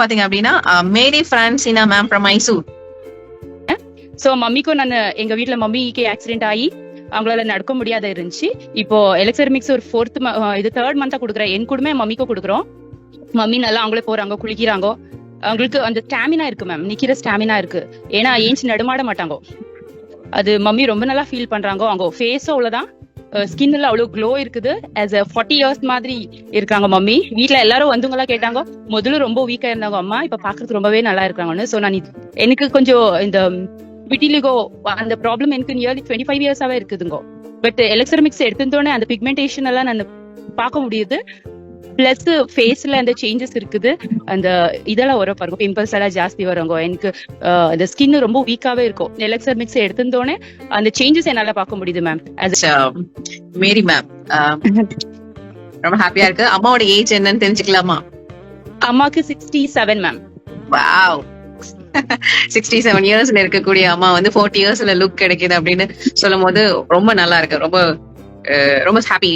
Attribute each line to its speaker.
Speaker 1: பாத்தீங்க அப்படின்னா Mary Francina ma'am from Mysore
Speaker 2: so மம்மிக்கும் நான் எங்க வீட்டுல மம்மிக்கு ஆக்சிடென்ட் ஆகி அவங்களால நடக்க முடியாத இருந்துச்சு. இப்போ எலக்ட்ரானிக்ஸ் மிக்ஸ் ஒரு ஃபோர்த் இது தேர்ட் மந்தா கொடுக்குற என் கூடமே மம்மிக்கும் கொடுக்குறோம். மம்மி நல்லா அவங்களே போறாங்க குளிக்கிறாங்க. அவங்களுக்கு அந்த ஸ்டாமினா இருக்கு மேம் நிக்கிற ஸ்டாமினா இருக்கு. ஏன்னா ஏஞ்சி நடுமாட மாட்டாங்க. அது மம்மி ரொம்ப நல்லா ஃபீல் பண்றாங்க. அவங்க ஃபேஸும் அவ்வளவுதான் ஸ்கின் எல்லாம் அவ்வளவு க்ளோ இருக்குது. ஆஸ் அ ஃபார்ட்டி இயர்ஸ் மாதிரி இருக்காங்க மம்மி. வீட்ல எல்லாரும் வந்தவங்களா கேட்டாங்க முதல்ல ரொம்ப வீக்கா இருந்தாங்க அம்மா இப்ப பாக்குறதுக்கு ரொம்பவே நல்லா இருக்காங்கன்னு. சோ நான் எனக்கு கொஞ்சம் இந்த விட்டிலிகோ அந்த ப்ராப்ளம் எனக்கு நியர்லி டுவெண்ட்டி ஃபைவ் இயர்ஸாவே இருக்குதுங்க. பட் எலக்ட்ரானிக்ஸ் எடுத்தோடனே அந்த பிக்மெண்டேஷன் எல்லாம் நான் பார்க்க முடியுது. பிளஸ் ஃபேஸ்ல அந்த சேஞ்சஸ் இருக்குது. அந்த இதெல்லாம் வரும் பாருங்க பிம்பிள்ஸ் எல்லாம் ஜாஸ்தி வருங்க. எனக்கு அந்த ஸ்கின் ரொம்ப வீக்காவே இருக்கும். எலக்சர் மிக்ஸ் எடுத்திருந்தோடனே அந்த சேஞ்சஸ் என்னால பார்க்க முடியுது மேம்
Speaker 1: மேரி மேம் ரொம்ப ஹாப்பியா இருக்கு. அம்மாவோட ஏஜ் என்னன்னு தெரிஞ்சுக்கலாமா?
Speaker 2: அம்மாக்கு sixty seven ma'am
Speaker 1: wow sixty seven இயர்ஸ்ல இருக்கக்கூடிய அம்மா வந்து ஃபோர்ட்டி இயர்ஸ்ல லுக் கிடைக்குது அப்படின்னு சொல்லும் போது ரொம்ப நல்லா இருக்கு. ரொம்ப ரொம்ப ஹாப்பி